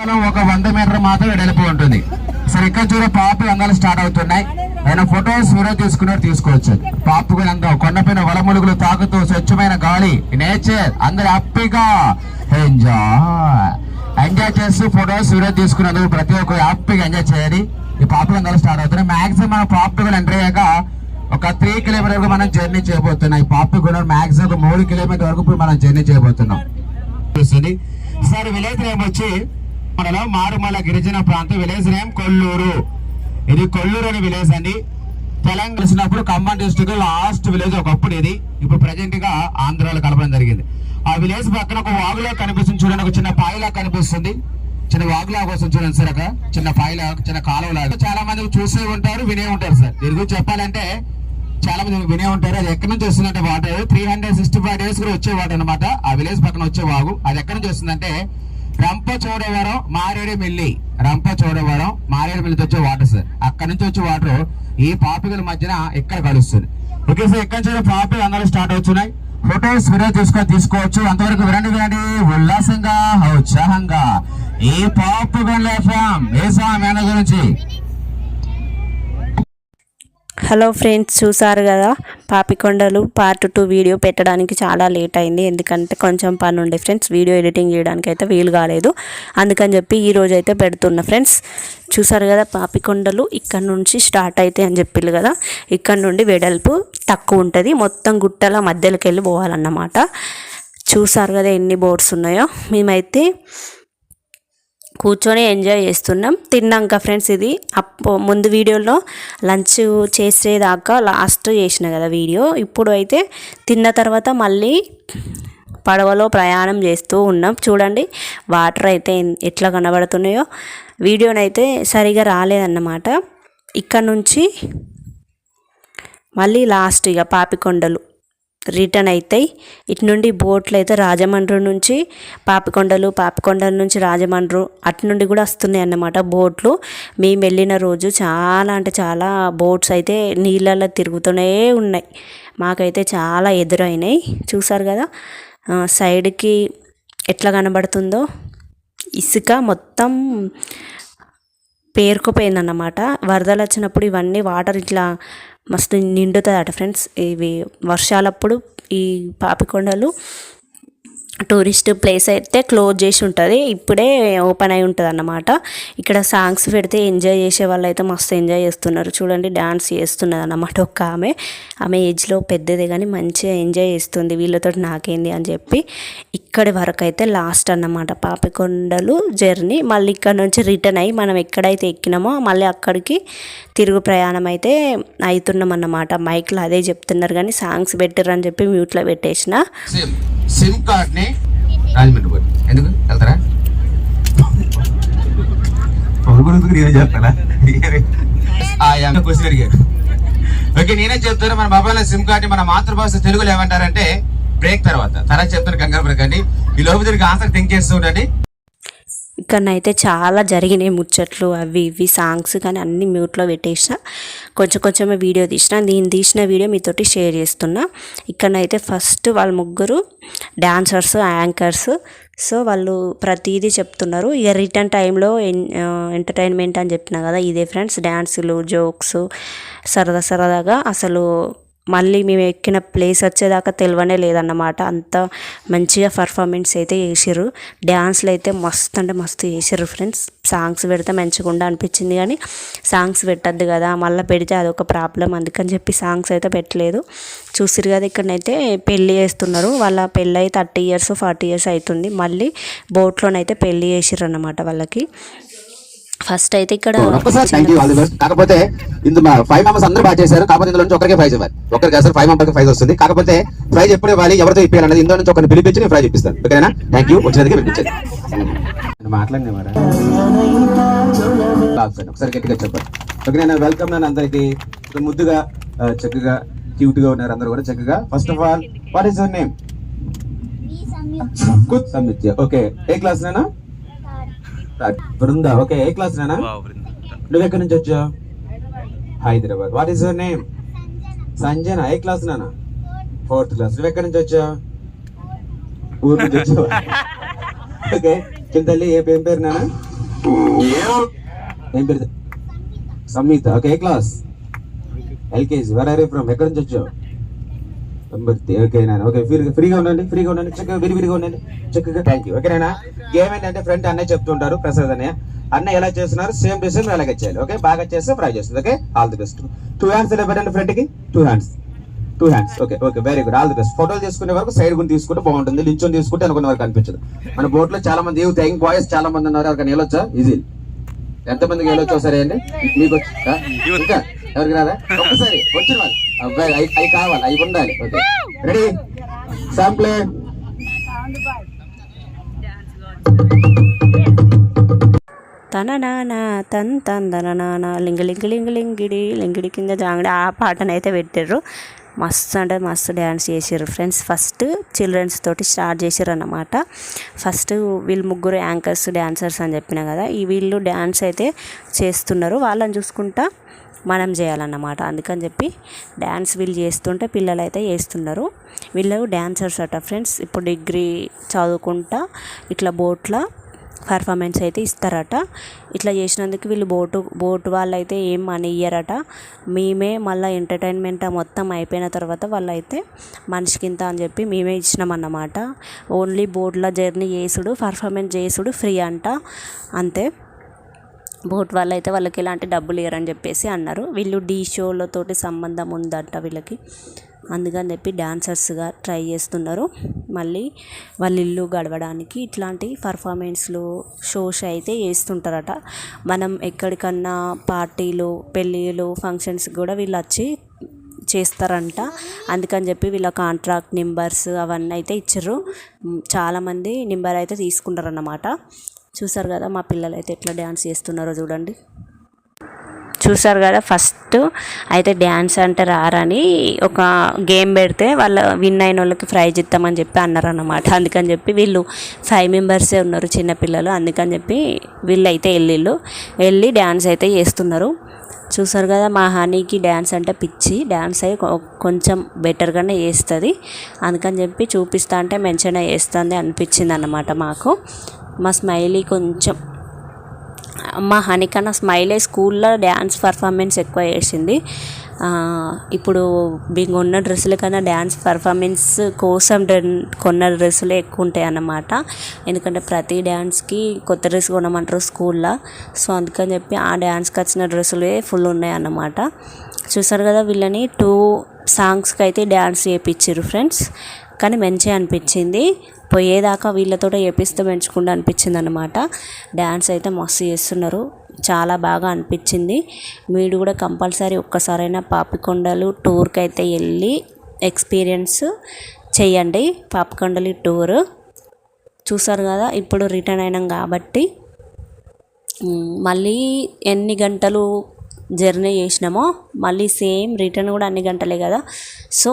ఒక వంద మీటర్ మాత్రమే వెడల్పు ఉంటుంది. సరే ఇక్కడ చూడ పాపి అందాలు స్టార్ట్ అవుతున్నాయి. ఆయన ఫొటోస్ వీడియో తీసుకున్నారు తీసుకోవచ్చు. పాపు అందం కొండపైన వలములుగులు తాకుతూ స్వచ్ఛమైన గాలి నేచర్ అందరు హ్యాపీగా ఎంజాయ్ ఎంజాయ్ చేస్తూ ఫొటోస్ వీడియో తీసుకున్నందుకు ప్రతి ఒక్కరు హ్యాపీగా ఎంజాయ్ చేయాలి ఈ పాపు అందరూ స్టార్ట్ అవుతున్నాయి. మాక్సిమం మన పాపు ఎంటర్ అయ్యాక ఒక త్రీ కిలోమీటర్ వరకు మనం జర్నీ చేయబోతున్నాం. ఈ పాపి కూడా మాక్సిమం మూడు కిలోమీటర్ వరకు మనం జర్నీ చేయబోతున్నాం. చూస్తుంది సార్ విలేజ్ వచ్చి మనలో మారుమల గిరిజన ప్రాంతం విలేజ్ నేమ్ కొల్లూరు. ఇది కొల్లూరు అనే విలేజ్ అండి. తెలంగాణ వచ్చినప్పుడు ఖమ్మం డిస్ట్రిక్ట్ లాస్ట్ విలేజ్ ఒకప్పుడు ఇది. ఇప్పుడు ప్రజెంట్గా ఆంధ్రాలో కలపడం జరిగింది. ఆ విలేజ్ పక్కన ఒక వాగులా కనిపిస్తుంది చూడండి ఒక చిన్న పాయిలా కనిపిస్తుంది. చిన్న వాగులా కోసం చూడండి సార్ అక్కడ. చిన్న పాయిలా చిన్న కాలువలాగా చాలా మంది చూసే ఉంటారు వినే ఉంటారు సార్. దీని గురించి చెప్పాలంటే చాలా మంది వినే ఉంటారు. అది ఎక్కడి నుంచి వస్తుందంటే water. Three hundred sixty five days కూడా వచ్చే వాటర్ అనమాట ఆ విలేజ్ పక్కన వచ్చే వాగు. అది ఎక్కడి నుంచి వస్తుందంటే రంప చోడవరం మారేడు మిల్లి. రంప చోడవరం మారేడు వచ్చే వాటర్ సార్ అక్కడ నుంచి వచ్చే వాటర్ ఈ పాపికల మధ్యన ఇక్కడ కలుస్తుంది? ఓకే సార్ ఎక్కడి నుంచి పాపికలు అందరూ స్టార్ట్ అవుతున్నాయి? ఫొటోస్ వీడియో తీసుకొని తీసుకోవచ్చు. అంతవరకు వినండి వినండి. ఉల్లాసంగా ఉత్సాహంగా. ఈ పాపుగల్ ఎఫ్ఎం ఏ మేనేజర్ గురించి? హలో ఫ్రెండ్స్ చూసారు కదా? పాపికొండలు పార్ట్ టూ వీడియో పెట్టడానికి చాలా లేట్ అయింది. ఎందుకంటే కొంచెం పని ఉండే ఫ్రెండ్స్ వీడియో ఎడిటింగ్ చేయడానికి అయితే వీలు కాలేదు. అందుకని చెప్పి ఈరోజు అయితే పెడుతున్నా ఫ్రెండ్స్. చూసారు కదా పాపికొండలు ఇక్కడ నుంచి స్టార్ట్ అయితే అని చెప్పిల్లు కదా? ఇక్కడ నుండి వెడల్పు తక్కువ ఉంటుంది. మొత్తం గుట్టల మధ్యలోకి వెళ్ళి పోవాలన్నమాట. చూసారు కదా ఎన్ని బోర్డ్స్ ఉన్నాయో? మేమైతే కూర్చొని ఎంజాయ్ చేస్తున్నాం. తిన్నాక ఫ్రెండ్స్ ఇది. అప్పు ముందు వీడియోలో లంచ్ చేసేదాకా లాస్ట్ చేసిన కదా వీడియో. ఇప్పుడు అయితే తిన్న తర్వాత మళ్ళీ పడవలో ప్రయాణం చేస్తూ ఉన్నాం. చూడండి వాటర్ అయితే ఎట్లా కనబడుతున్నాయో. వీడియోనైతే సరిగా రాలేదన్నమాట. ఇక్కడ నుంచి మళ్ళీ లాస్ట్ ఇక పాపికొండలు. రిటర్న్ అవుతాయి ఇటు నుండి బోట్లు అయితే రాజమండ్రి నుంచి పాపికొండలు పాపికొండల నుంచి రాజమండ్రి అటు నుండి కూడా వస్తున్నాయి అన్నమాట బోట్లు. మేము వెళ్ళిన రోజు చాలా అంటే చాలా బోట్స్ అయితే నీళ్ళల్లో తిరుగుతూనే ఉన్నాయి. మాకైతే చాలా ఎదురైనాయి. చూసారు కదా? సైడ్కి ఎట్లా కనబడుతుందో? ఇసుక మొత్తం పేరుకుపోయిందన్నమాట. వరదలు వచ్చినప్పుడు ఇవన్నీ వాటర్ ఇట్లా మస్తు నిండుతుందట ఫ్రెండ్స్. ఇవి వర్షాలప్పుడు ఈ పాపికొండలు టూరిస్ట్ ప్లేస్ అయితే క్లోజ్ చేసి ఉంటుంది. ఇప్పుడే ఓపెన్ అయి ఉంటుంది అన్నమాట ఇక్కడ సాంగ్స్ పెడితే ఎంజాయ్ చేసే వాళ్ళు అయితే మస్తు ఎంజాయ్ చేస్తున్నారు. చూడండి డ్యాన్స్ చేస్తున్నది అన్నమాట ఒక ఆమె. ఆమె ఏజ్లో పెద్దదే కానీ మంచిగా ఎంజాయ్ చేస్తుంది. వీళ్ళతో నాకేంది అని చెప్పి ఇక్కడి వరకు అయితే లాస్ట్ అన్నమాట పాపికొండలు జర్నీ. మళ్ళీ ఇక్కడ నుంచి రిటర్న్ అయ్యి మనం ఎక్కడైతే ఎక్కినామో మళ్ళీ అక్కడికి తిరుగు ప్రయాణం అయితే అవుతున్నాం అన్నమాట. మైక్లో అదే చెప్తున్నారు కానీ సాంగ్స్ పెట్టారని చెప్పి మ్యూట్లో పెట్టేసిన. సిమ్ సిమ్ కార్డ్ని రాజమండ్రి పోయి. ఎందుకు? వెళ్తారా? పొరుగుడుకు నేనే చెప్తానా ఆయా క్వశ్చన్ అడిగాడు ఓకే నేనే చెప్తాను మన మొబైల్ సిమ్ కార్డ్ని మన మాతృభాష తెలుగులో ఏమంటారంటే బ్రేక్ తర్వాత. తర్వాత చెప్తాను కంగారు పడకండి ఈ లోపు దీనికి ఆసక్తి థింక్ ఉండండి. ఇక్కడనైతే చాలా జరిగినాయి ముచ్చట్లు అవి ఇవి సాంగ్స్ కానీ అన్ని మ్యూట్లో పెట్టేసిన. కొంచెం కొంచెమే వీడియో తీసిన. నేను తీసిన వీడియో మీతోటి షేర్ చేస్తున్నా. ఇక్కడనైతే ఫస్ట్ వాళ్ళ ముగ్గురు డాన్సర్స్ యాంకర్స్. సో వాళ్ళు ప్రతిదీ చెప్తున్నారు. ఇక రిటర్న్ టైంలో ఎంటర్టైన్మెంట్ అని చెప్పిన కదా ఇదే ఫ్రెండ్స్. డ్యాన్సులు జోక్స్ సరదా సరదాగా అసలు మళ్ళీ మేము ఎక్కిన ప్లేస్ వచ్చేదాకా తెలియనే లేదన్నమాట. అంత మంచిగా పర్ఫార్మెన్స్ అయితే చేసిర్రు. డ్యాన్స్లు అయితే మస్తు అంటే మస్తు చేసిర్రు ఫ్రెండ్స్ సాంగ్స్ పెడితే మంచిగా అనిపించింది కానీ సాంగ్స్ పెట్టద్దు కదా మళ్ళీ పెడితే అదొక ప్రాబ్లం అందుకని చెప్పి సాంగ్స్ అయితే పెట్టలేదు. చూసిరు కదా ఇక్కడనైతే పెళ్ళి చేస్తున్నారు. వాళ్ళ పెళ్ళి అయితే థర్టీ ఇయర్స్ ఫార్టీ ఇయర్స్ అవుతుంది. మళ్ళీ బోట్లోనైతే పెళ్ళి చేసిర్రు అన్నమాట వాళ్ళకి. ఫస్ట్ అయితే ఇక్కడ కాకపోతే ఇందు మా ఫైవ్ మెంబర్స్ అందరూ బాగా చేశారు. కాకపోతే ఇందులో నుంచి ఒకరికే ప్రైజ్ ఇవ్వాలి. ఒకరికి అసలు ఫైవ్ మెంబర్కి ప్రైజ్ వస్తుంది. కాకపోతే ప్రైజ్ ఎప్పుడు ఇవ్వాలి ఎవరితో ఇప్పించాలన్నది ఇందులో నుంచి ఒకరిని పిలిపించి నేను ప్రైజ్ ఇప్పిస్తాను. ఓకేనా? థ్యాంక్ యూ వచ్చినందుకు పిలిపించండి మాట్లాడినా మరి ఒకసారి గట్టిగా చెప్పండి. ఓకే నేను వెల్కమ్ నేను అందరికి. ముద్దుగా చక్కగా క్యూట్గా ఉన్నారు అందరూ కూడా చక్కగా. First of all what is your name okay A class నేనా? బృందా ఓకే ఏ క్లాస్ నేనా? నువ్వు ఎక్కడి నుంచి వచ్చావు? Hyderabad. What is your name Sanjana A class నానా? ఫోర్త్ క్లాస్ నువ్వు ఎక్కడి నుంచి వచ్చావు? ఊరు నుంచి వచ్చావు? ఓకే కింద తల్లి ఏ పేరు పేరు నానా? ఏం పేరు? Samhita okay A class LKG where are from ఎక్కడి నుంచి వచ్చావు? ఓకే ఫ్రీగా ఉండండి ఫ్రీగా ఉండండి. చక్కగా విరివిరిగా ఉండండి. చక్కగా థ్యాంక్ యూ ఓకేనా గేమ్ ఏంటంటే ఫ్రెండ్ అన్నయ్య చెప్తుంటారు ప్రసాద్ అన్నయ్య. అన్నయ్య ఎలా చేస్తున్నారు? సేమ్ టు సేమ్ అలాగే చేయాలి ఓకే బాగా చేస్తే ఫ్రై చేస్తుంది okay all the best two hands ఇలా పెట్టండి ఫ్రెండ్కి? Two hands two hands okay okay very good all the best ఫోటోలు తీసుకునే వరకు సైడ్ గురించి తీసుకుంటే బాగుంటుంది లించొని తీసుకుంటే అనుకున్న వరకు అనిపించదు. మన బోట్లో చాలా మంది థ్యాంక్ బాయ్స్ చాలా మంది ఉన్నారు ఎవరికైనా వెళ్ళొచ్చా? ఈజీ ఎంత మందికి వెళ్ళొచ్చు సరే అండి మీకు వచ్చి? ఇంకా? ఎవరికి రాదా? ఒక్కసారి వచ్చిన వాళ్ళు. అబ్బాయి అవి అవి కావాలి అవి ఉండాలి. ఓకే. రెడీ శాంప్లే తన నాన్న తన్ తన్ తన నాన్న లింగ లింగ లింగ లింగిడి లింగిడి కింద జాంగడి. ఆ పాటనైతే పెట్టారు మస్తు అంటే మస్తు డ్యాన్స్ చేసారు ఫ్రెండ్స్. ఫస్ట్ చిల్డ్రన్స్ తోటి స్టార్ట్ చేసారు అన్నమాట ఫస్ట్ వీళ్ళు ముగ్గురు యాంకర్స్ డ్యాన్సర్స్ అని చెప్పిన కదా ఈ వీళ్ళు డ్యాన్స్ అయితే చేస్తున్నారు. వాళ్ళని చూసుకుంటా మనం చేయాలన్నమాట. అందుకని చెప్పి డ్యాన్స్ వీళ్ళు చేస్తుంటే పిల్లలు అయితే చేస్తున్నారు. వీళ్ళు డ్యాన్సర్స్ అట ఫ్రెండ్స్. ఇప్పుడు డిగ్రీ చదువుకుంటా ఇట్లా బోట్ల పర్ఫార్మెన్స్ అయితే ఇస్తారట. ఇట్లా చేసినందుకు వీళ్ళు బోటు బోటు వాళ్ళు అయితే ఏం మనీ ఇయ్యరట. మేమే మళ్ళీ ఎంటర్టైన్మెంట్ మొత్తం అయిపోయిన తర్వాత వాళ్ళు అయితే మనిషికింత అని చెప్పి మేమే ఇచ్చినామన్నమాట. ఓన్లీ బోట్లో జర్నీ చేసుడు పర్ఫార్మెన్స్ చేసుడు ఫ్రీ అంట. అంతే. బోట్ వాళ్ళు అయితే వాళ్ళకి ఎలాంటి డబ్బులు ఇవ్వరని చెప్పేసి అన్నారు. వీళ్ళు డీ షోలతోటి సంబంధం ఉందంట వీళ్ళకి. అందుకని చెప్పి డాన్సర్స్గా ట్రై చేస్తున్నారు. మళ్ళీ వాళ్ళ ఇల్లు గడవడానికి ఇట్లాంటి పర్ఫార్మెన్స్లు షోస్ అయితే చేస్తుంటారట. మనం ఎక్కడికన్నా పార్టీలు పెళ్ళిళ్ళు ఫంక్షన్స్ కూడా వీళ్ళు వచ్చి చేస్తారంట. అందుకని చెప్పి వీళ్ళ కాంట్రాక్ట్ నెంబర్స్ అవన్నీ అయితే ఇచ్చారు. చాలామంది నెంబర్ అయితే తీసుకుంటారన్నమాట. చూసారు కదా మా పిల్లలు అయితే ఎట్లా డ్యాన్స్ చేస్తున్నారో చూడండి. చూసారు కదా ఫస్ట్ అయితే డ్యాన్స్ అంటే రారని ఒక గేమ్ పెడితే వాళ్ళ విన్ అయిన వాళ్ళకి ప్రైజ్ ఇస్తామని చెప్పి అన్నారన్నమాట. అందుకని చెప్పి వీళ్ళు ఫైవ్ మెంబర్సే ఉన్నారు చిన్నపిల్లలు అందుకని చెప్పి వీళ్ళు అయితే వెళ్ళిళ్ళు. వెళ్ళి డ్యాన్స్ అయితే చేస్తున్నారు. చూసారు కదా మా హనీకి డ్యాన్స్ అంటే పిచ్చి. డ్యాన్స్ అయ్యి కొంచెం బెటర్గానే చేస్తుంది. అందుకని చెప్పి చూపిస్తా అంటే మంచిగానే చేస్తుంది అనిపించింది అన్నమాట మాకు. మా స్మైలీ కొంచెం మా హనీ కన్నా స్మైలే స్కూల్లో డ్యాన్స్ పర్ఫార్మెన్స్ ఎక్కువ చేసింది. ఇప్పుడు మేము కొన్న డ్రెస్సుల కన్నా డ్యాన్స్ పర్ఫార్మెన్స్ కోసం కొన్న డ్రెస్సులే ఎక్కువ ఉంటాయి అన్నమాట. ఎందుకంటే ప్రతి డ్యాన్స్కి కొత్త డ్రెస్ కొనమంటారు స్కూల్లో. సో అందుకని చెప్పి ఆ డ్యాన్స్కి వచ్చిన డ్రెస్సులే ఫుల్ ఉన్నాయి అన్నమాట. చూసారు కదా వీళ్ళని టూ సాంగ్స్కి అయితే డ్యాన్స్ చేయించారు ఫ్రెండ్స్. కానీ మంచిగా అనిపించింది. పోయేదాకా వీళ్ళతో చేపిస్తే మంచుకుండా అనిపించింది అనమాట డ్యాన్స్ అయితే మస్తు చేస్తున్నారు. చాలా బాగా అనిపించింది. మీరు కూడా కంపల్సరీ ఒక్కసారైనా పాపికొండలు టూర్కి అయితే వెళ్ళి ఎక్స్పీరియన్స్ చేయండి పాపికొండలి టూర్. చూసారు కదా ఇప్పుడు రిటర్న్ అయినాం కాబట్టి. మళ్ళీ ఎన్ని గంటలు జర్నీ చేసినామో మళ్ళీ సేమ్ రిటర్న్ కూడా అన్ని గంటలే కదా. సో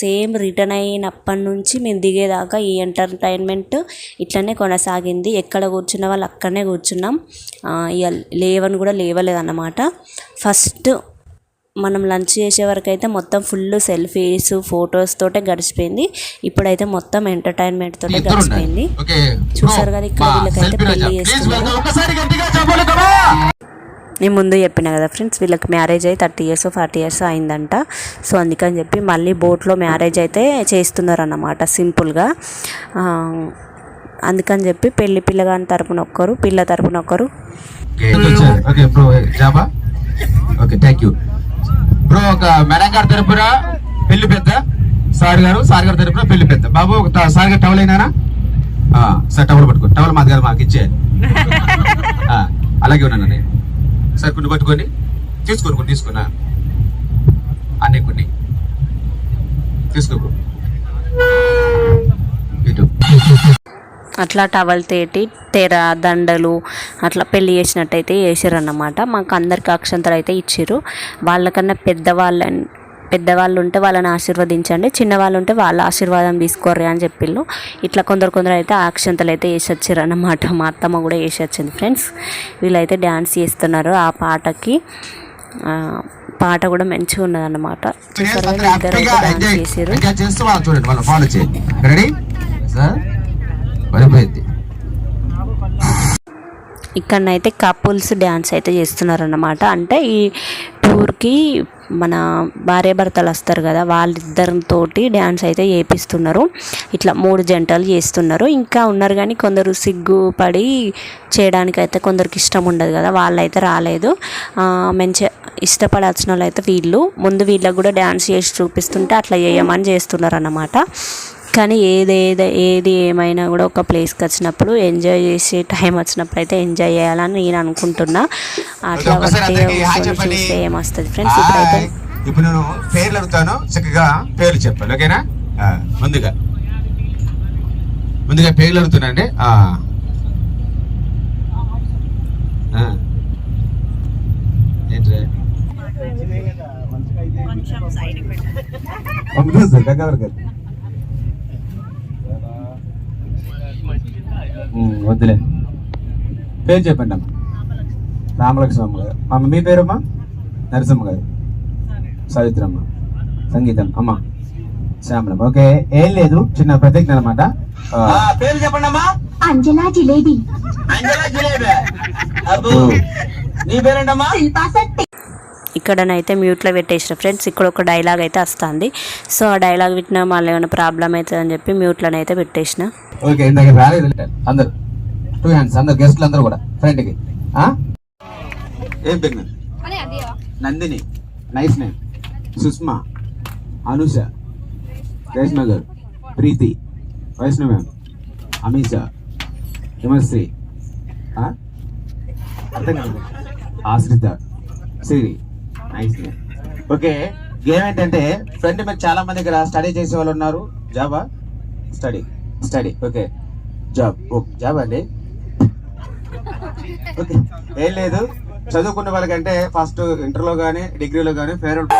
సేమ్ రిటర్న్ అయినప్పటి నుంచి మేము దిగేదాకా ఈ ఎంటర్టైన్మెంట్ ఇట్లనే కొనసాగింది. ఎక్కడ కూర్చున్న వాళ్ళు అక్కడనే కూర్చున్నాం. ఇక లేవని కూడా లేవలేదన్నమాట. ఫస్ట్ మనం లంచ్ చేసే వరకు అయితే మొత్తం ఫుల్ సెల్ఫీస్ ఫొటోస్ తోటే గడిచిపోయింది. ఇప్పుడైతే మొత్తం ఎంటర్టైన్మెంట్ తోటే. గడిచిపోయింది. చూసారు కదా ఇక్కడ వీళ్ళకైతే పెళ్ళి చేస్తున్నారు. నేను ముందు చెప్పిన కదా ఫ్రెండ్స్ వీళ్ళకి మ్యారేజ్ అయ్యి థర్టీ ఇయర్స్ ఫార్టీ ఇయర్స్ అయిందంట. సో అందుకని చెప్పి మళ్ళీ బోట్లో మ్యారేజ్ అయితే చేస్తున్నారు అన్నమాట సింపుల్గా అందుకని చెప్పి పెళ్ళి పిల్లగాని తరపున ఒక్కరు పిల్ల తరపున ఒకరు ఓకే బ్రో జాబా? ఓకే థ్యాంక్ యూ బ్రో ఒక మేడం గారి తరపున పెళ్ళి పెద్ద సార్ గారు సార్ గారి తరపున పెళ్ళి పెద్ద. బాబు సార్ గారు టవల్ అయినారా ఆ, సార్ టవల్ పట్టుకో టవల్ మాది గారు మాకు ఇచ్చే ఆ, అలాగే ఉన్నాను నేను సార్ కొన్ని పట్టుకోండి తీసుకోండి కొన్ని తీసుకున్నా అన్నీ కొన్ని. తీసుకో అట్లా టవల్ తేటి తెర దండలు అట్లా పెళ్ళి చేసినట్టయితే వేసారన్నమాట మాకు అందరికి అక్షంతలు అయితే ఇచ్చారు వాళ్ళకన్నా పెద్దవాళ్ళ పెద్దవాళ్ళు ఉంటే వాళ్ళని ఆశీర్వదించండి చిన్నవాళ్ళు ఉంటే వాళ్ళ ఆశీర్వాదం తీసుకోర్రి అని చెప్పిళ్ళు. ఇట్లా కొందరు కొందరు అయితే అక్షంతలు అయితే వేసి వచ్చారు అన్నమాట మా అత్తమ్మ కూడా వేసి వచ్చింది ఫ్రెండ్స్. వీళ్ళైతే డ్యాన్స్ చేస్తున్నారు. ఆ పాటకి పాట కూడా మంచిగా చూసారు ఇద్దరు అయితే డ్యాన్స్ చేసారు ఎంజాయ్ చేస్తూ వాళ్ళు చూడండి వాళ్ళు ఫాలో చేయండి. రెడీ సార్ పడిపోయింది ఇక్కడనైతే కపుల్స్ డ్యాన్స్ అయితే చేస్తున్నారన్నమాట. అంటే ఈ టూర్కి మన భార్యాభర్తలు వస్తారు కదా వాళ్ళిద్దరితోటి డ్యాన్స్ అయితే చేపిస్తున్నారు. ఇట్లా మూడు జంటలు చేస్తున్నారు. ఇంకా ఉన్నారు కానీ కొందరు సిగ్గుపడి చేయడానికి అయితే కొందరికి ఇష్టం ఉండదు కదా వాళ్ళైతే రాలేదు. మంచిగా ఇష్టపడి వచ్చిన వాళ్ళు. అయితే వీళ్ళు ముందు వీళ్ళకి కూడా డ్యాన్స్ చేసి చూపిస్తుంటే అట్లా చేయమని చేస్తున్నారు అన్నమాట కానీ ఏది ఏది ఏది ఏమైనా కూడా ఒక ప్లేస్కి వచ్చినప్పుడు ఎంజాయ్ చేసే టైం వచ్చినప్పుడు అయితే ఎంజాయ్ చేయాలని నేను అనుకుంటున్నా. అట్లా. చూస్తే ఏమొస్తుంది ఫ్రెండ్స్ ఇప్పుడైతే. ఇప్పుడు నేను పేర్లు అడుగుతాను. చక్కగా పేర్లు చెప్పాలి ఓకేనా? ఆ, ముందుగా. ముందుగా పేర్లు అడుగుతున్నాండి ఆ. ఆ. ఏంట్రే పంపిస్తుంది సార్ గంగాధర్ గారు ఉమ్, వద్దులే. పేరు చెప్పండి అమ్మా. రామలక్ష్మి అమ్మ గారు. అమ్మ మీ పేరమ్మా? నరసింహ గారు. సావిత్రమ్మ. సంగీతం. అమ్మ. శ్యామలం ఓకే ఏం లేదు చిన్న ప్రతిజ్ఞ అనమాట పేరు చెప్పండి అమ్మా. అంజనా జిలేబీ. అంజలా జిలేబీ. అబ్బో. నీ పేరేంటమ్మా? శిల్పా శెట్టి. ఇక్కడనైతే మ్యూట్లో పెట్టేసిన ఫ్రెండ్స్ ఇక్కడ ఒక డైలాగ్ అయితే వస్తుంది. సో ఆ డైలాగ్ పెట్టినా మళ్ళీ ఏమైనా ప్రాబ్లం అవుతుంది అని చెప్పి మ్యూట్లోనే అయితే పెట్టేసిన. ఓకే ఇందాక రాలేదు అందరు టూ హ్యాండ్స్ అందరు గెస్ట్లు అందరూ కూడా ఫ్రెండ్కి. ఆ? ఏం పేరు? Nandini. Nice name Sushma. Anusha. Reshma గారు ప్రీతి. వైష్ణవ్ మ్యామ్ అమిష. హిమశ్రీ. ఆ? అర్థం కాదు ఆశ్రిత. సిరి ఓకే ఏమైందంటే ఫ్రెండ్ మీరు చాలా మంది ఇక్కడ స్టడీ చేసే వాళ్ళు ఉన్నారు. జాబా study study okay job okay job అండి? ఓకే ఏం లేదు. చదువుకున్న వాళ్ళకంటే ఫస్ట్ ఇంటర్లో కానీ డిగ్రీలో కానీ ఫేవరెట్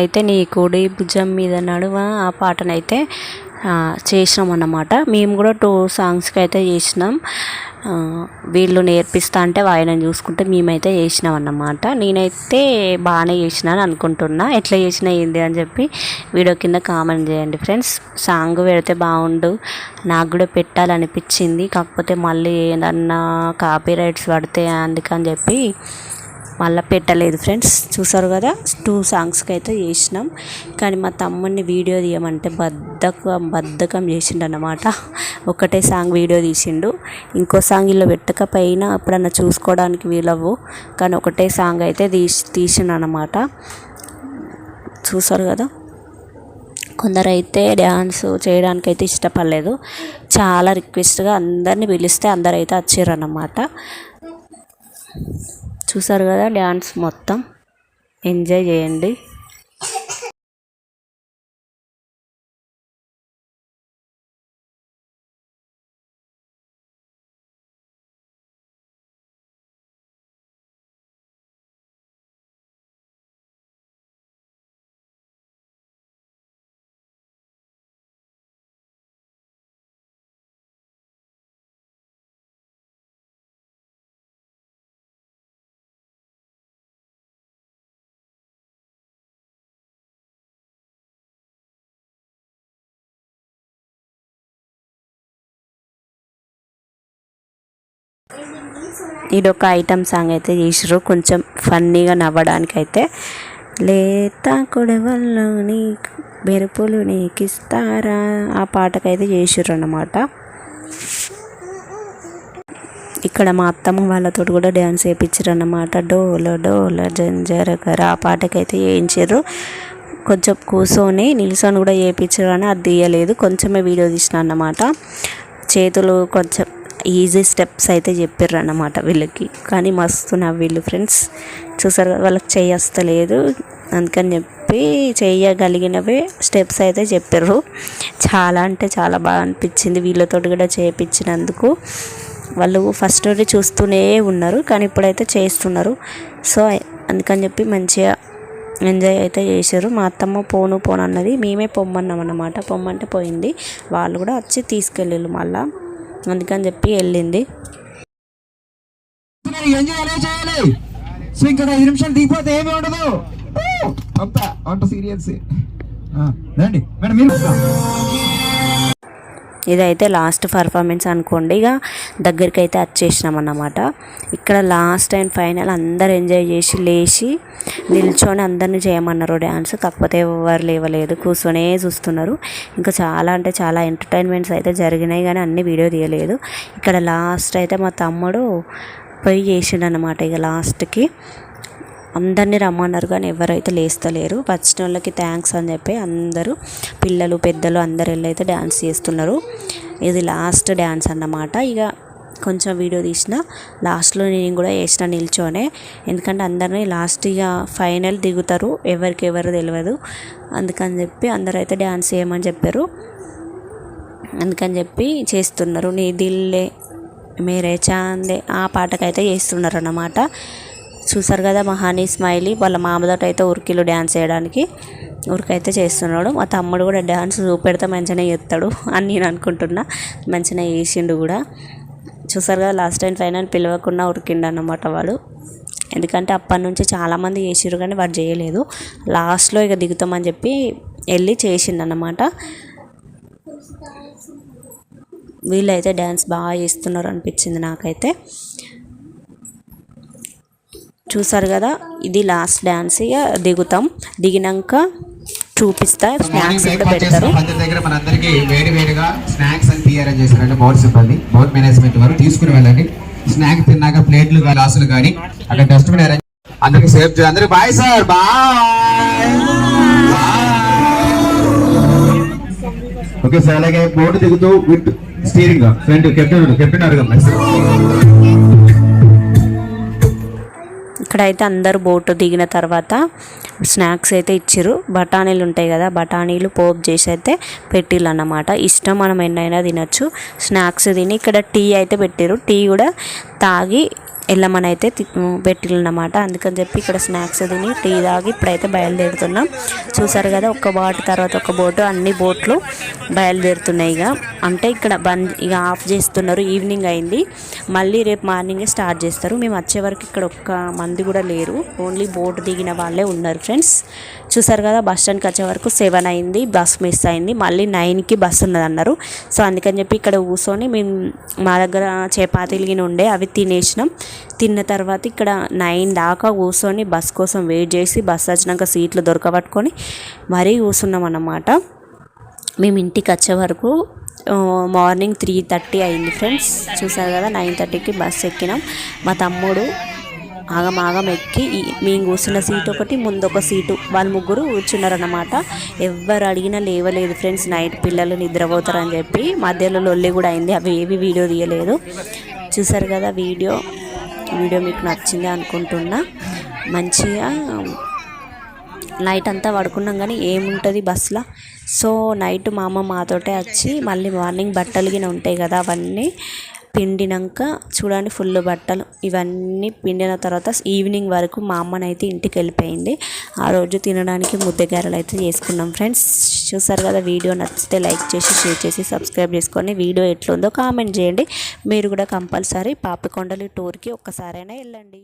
అయితే నీ కోడి భుజం మీద నడువ ఆ పాటనైతే చేసినాం అన్నమాట మేము కూడా టూ సాంగ్స్కి అయితే చేసినాం. వీళ్ళు నేర్పిస్తా అంటే వాయనని చూసుకుంటే మేమైతే చేసినాం అన్నమాట నేనైతే బాగానే చేసినాను అనుకుంటున్నా. ఎట్లా చేసినా ఏంది అని చెప్పి వీడియో కింద కామెంట్ చేయండి ఫ్రెండ్స్. సాంగ్ పెడితే బాగుండు. నాకు కూడా పెట్టాలనిపించింది. కాకపోతే మళ్ళీ ఏదన్నా కాపీ రైట్స్ పడితే అందుకని చెప్పి మళ్ళీ పెట్టలేదు ఫ్రెండ్స్. చూసారు కదా? టూ సాంగ్స్కి అయితే చేసినాం. కానీ మా తమ్ముడిని వీడియో తీయమంటే బద్ధకం బద్ధకం చేసిండు అనమాట ఒకటే సాంగ్ వీడియో తీసిండు. ఇంకో సాంగ్ ఇలా పెట్టకపోయినా ఎప్పుడన్నా చూసుకోవడానికి వీలవ్వు. కానీ ఒకటే సాంగ్ అయితే తీసి తీసిండు అన్నమాట చూసారు కదా? కొందరైతే డ్యాన్స్ చేయడానికి అయితే ఇష్టపడలేదు. చాలా రిక్వెస్ట్గా అందరిని పిలిస్తే అందరైతే వచ్చారు అన్నమాట చూసారు కదా డ్యాన్స్ మొత్తం. ఎంజాయ్ చేయండి. ఇదొక ఐటమ్ సాంగ్ అయితే చేసిర్రు కొంచెం ఫన్నీగా నవ్వడానికి అయితే లేత కొడవల్లో నీకు మెరుపులు నీకిస్తారా? ఆ పాటకైతే చేసిర్రు అన్నమాట ఇక్కడ మా అత్తమ్మ వాళ్ళతో కూడా డ్యాన్స్ వేయించారు అన్నమాట డోల డోల జంజరకర ఆ పాటకైతే వేయించారు కొంచెం కూర్చొని నిల్చొని కూడా చేయించారు కానీ అది తీయలేదు. కొంచెమే వీడియో తీసిన అన్నమాట. చేతులు కొంచెం ఈజీ స్టెప్స్ అయితే చెప్పారు అన్నమాట వీళ్ళకి. కానీ మస్తు వీళ్ళు ఫ్రెండ్స్. చూసారు కదా, వాళ్ళకి చేయస్తలేదు. అందుకని చెప్పి చేయగలిగినవే స్టెప్స్ అయితే చెప్పారు చాలా అంటే చాలా బాగా అనిపించింది వీళ్ళతో కూడా చేయించినందుకు వాళ్ళు ఫస్ట్ నుండి చూస్తూనే ఉన్నారు కానీ ఇప్పుడైతే చేస్తున్నారు. సో అందుకని చెప్పి మంచిగా ఎంజాయ్ అయితే చేశారు మా అత్తమ్మ పోను పోను అన్నది మేమే పొమ్మన్నాం అన్నమాట పొమ్మంటే పోయింది. వాళ్ళు కూడా వచ్చి తీసుకెళ్ళారు మళ్ళీ. అందుకని చెప్పి వెళ్ళింది. ఎలా చేయాలి? సో ఐదు నిమిషాలు దిగిపోతే ఏమీ ఉండదు. అంతా అంత సీరియల్స్ రండి. మేడం మీరు ఇదైతే లాస్ట్ పర్ఫార్మెన్స్ అనుకోండి. ఇక దగ్గరికి అయితే వచ్చేసినాం అన్నమాట. ఇక్కడ లాస్ట్ అండ్ ఫైనల్ అందరు ఎంజాయ్ చేసి లేచి నిల్చొని అందరిని చేయమన్నారు డ్యాన్స్ కాకపోతే ఎవరు లేవలేదు. కూర్చొనే చూస్తున్నారు. ఇంకా చాలా అంటే చాలా ఎంటర్టైన్మెంట్స్ అయితే జరిగినాయి కానీ అన్ని వీడియో తీయలేదు. ఇక్కడ లాస్ట్ అయితే మా తమ్ముడు పోయి చేసిండు అనమాట ఇక లాస్ట్కి. అందరినీ రమ్మన్నారు కానీ ఎవరైతే లేస్తలేరు. వచ్చిన వాళ్ళకి థ్యాంక్స్ అని చెప్పి అందరూ పిల్లలు పెద్దలు అందరు వెళ్ళైతే అయితే డ్యాన్స్ చేస్తున్నారు. ఇది లాస్ట్ డ్యాన్స్ అన్నమాట. ఇక కొంచెం వీడియో తీసిన లాస్ట్లో నేను కూడా వేసిన నిల్చోనే. ఎందుకంటే అందరినీ లాస్ట్ ఇక ఫైనల్ దిగుతారు. ఎవరికి ఎవరు తెలియదు అందుకని చెప్పి అందరూ అయితే డ్యాన్స్ చేయమని చెప్పారు. అందుకని చెప్పి చేస్తున్నారు. నీ దిల్లే మేరే చాందే ఆ పాటకైతే చేస్తున్నారు అన్నమాట. చూసారు కదా మహానీ స్మైలీ వాళ్ళ మామతోటి అయితే ఉరికిలు డ్యాన్స్ చేయడానికి ఉరికైతే చేస్తున్నాడు. మా తమ్ముడు కూడా డ్యాన్స్ చూపెడితే మంచిగా చేస్తాడు అని నేను అనుకుంటున్నా. మంచిగా చేసిండు కూడా. చూసారు కదా లాస్ట్ టైం ఫైనల్ పిలవకుండా ఉరికిండు అన్నమాట వాడు. ఎందుకంటే అప్పటి నుంచి చాలామంది చేసిర్రు కానీ వాడు చేయలేదు. లాస్ట్లో ఇక దిగుతామని చెప్పి వెళ్ళి చేసిండన్నమాట. వీళ్ళైతే డ్యాన్స్ బాగా చేస్తున్నారు అనిపించింది నాకైతే. చూసారు కదా? ఇది లాస్ట్ డ్యాన్స్ ఇక దిగుతాం. దిగినాక చూపిస్తా. స్నాక్స్ అయితే పెడతారు? పందిరి దగ్గర మనందరికి వేడి వేడిగా స్నాక్స్ అని చేశారంటే బోర్డు సిబ్బంది బోర్డు మేనేజ్మెంట్ వారు తీసుకుని వెళ్ళండి. స్నాక్ తిన్నాక ప్లేట్లు గ్లాసులు కానీ అక్కడ డస్ట్బిన్ అరేంజ్ అందరికి సేఫ్ అందరికి bye sir bye okay sir అలాగే బోర్డు దిగుతూ with steering front captain captain అడగం ఇక్కడైతే అందరూ బోటు దిగిన తర్వాత స్నాక్స్ అయితే ఇచ్చారు బఠానీలు ఉంటాయి కదా బఠానీలు పోపు చేసి అయితే పెట్టిళ్ళు అన్నమాట ఇష్టం మనం ఎన్నైనా తినచ్చు. స్నాక్స్ తిని ఇక్కడ టీ అయితే పెట్టారు టీ కూడా తాగి వెళ్ళమనైతే అయితే అన్నమాట అందుకని చెప్పి ఇక్కడ స్నాక్స్ తిని టీ తాగి ఇప్పుడైతే బయలుదేరుతున్నాం. చూసారు కదా ఒక బోట్ తర్వాత ఒక బోటు అన్ని బోట్లు బయలుదేరుతున్నాయి ఇక అంటే ఇక్కడ బంద్ ఇక ఆఫ్ చేస్తున్నారు ఈవినింగ్ అయింది. మళ్ళీ రేపు మార్నింగే స్టార్ట్ చేస్తారు. మేము వచ్చే వరకు ఇక్కడ ఒక్క మంది కూడా లేరు. ఓన్లీ బోట్ దిగిన వాళ్ళే ఉన్నారు ఫ్రెండ్స్. చూసారు కదా బస్ స్టాండ్కి వచ్చే వరకు సెవెన్ అయింది బస్ మిస్ అయింది మళ్ళీ నైన్కి బస్ ఉన్నది అన్నారు. సో అందుకని చెప్పి ఇక్కడ కూర్చొని మేము మా దగ్గర చపాతీలు ఉండే అవి తినేసినాం. తిన్న తర్వాత ఇక్కడ నైన్ దాకా కూర్చొని బస్ కోసం వెయిట్ చేసి బస్ వచ్చినాక సీట్లు దొరకబట్టుకొని మరీ కూర్చున్నాం అన్నమాట. మేము ఇంటికి వచ్చే వరకు మార్నింగ్ త్రీ థర్టీ అయింది ఫ్రెండ్స్. చూసారు కదా నైన్ థర్టీకి బస్ ఎక్కినాం. మా తమ్ముడు ఆగం ఆగం ఎక్కి మేము కూర్చున్న సీట్ ఒకటి ముందు ఒక సీటు. వాళ్ళు ముగ్గురు కూర్చున్నారన్నమాట. ఎవరు అడిగినా లేవలేదు ఫ్రెండ్స్. నైట్ పిల్లలు నిద్రపోతారని చెప్పి మధ్యలో లొల్లి కూడా అయింది. అవి ఏవి వీడియో తీయలేదు. చూసారు కదా వీడియో? వీడియో మీకు నచ్చింది అనుకుంటున్నా. మంచిగా నైట్ అంతా పడుకున్నాం కానీ ఏముంటుంది బస్సులో? సో నైట్ మా అమ్మ మాతోటే వచ్చి మళ్ళీ మార్నింగ్ బట్టలు గిన ఉంటాయి కదా అవన్నీ పిండినాక చూడండి ఫుల్ బట్టలు. ఇవన్నీ పిండిన తర్వాత ఈవినింగ్ వరకు మా అమ్మనైతే ఇంటికి వెళ్ళిపోయింది. ఆ రోజు తినడానికి ముద్దగారెలు అయితే చేసుకున్నాం ఫ్రెండ్స్. చూసారు కదా వీడియో నచ్చితే లైక్ చేసి షేర్ చేసి సబ్స్క్రైబ్ చేసుకొని వీడియో ఎట్లుందో కామెంట్ చేయండి. మీరు కూడా కంపల్సరీ పాపికొండలి టూర్కి ఒక్కసారైనా వెళ్ళండి.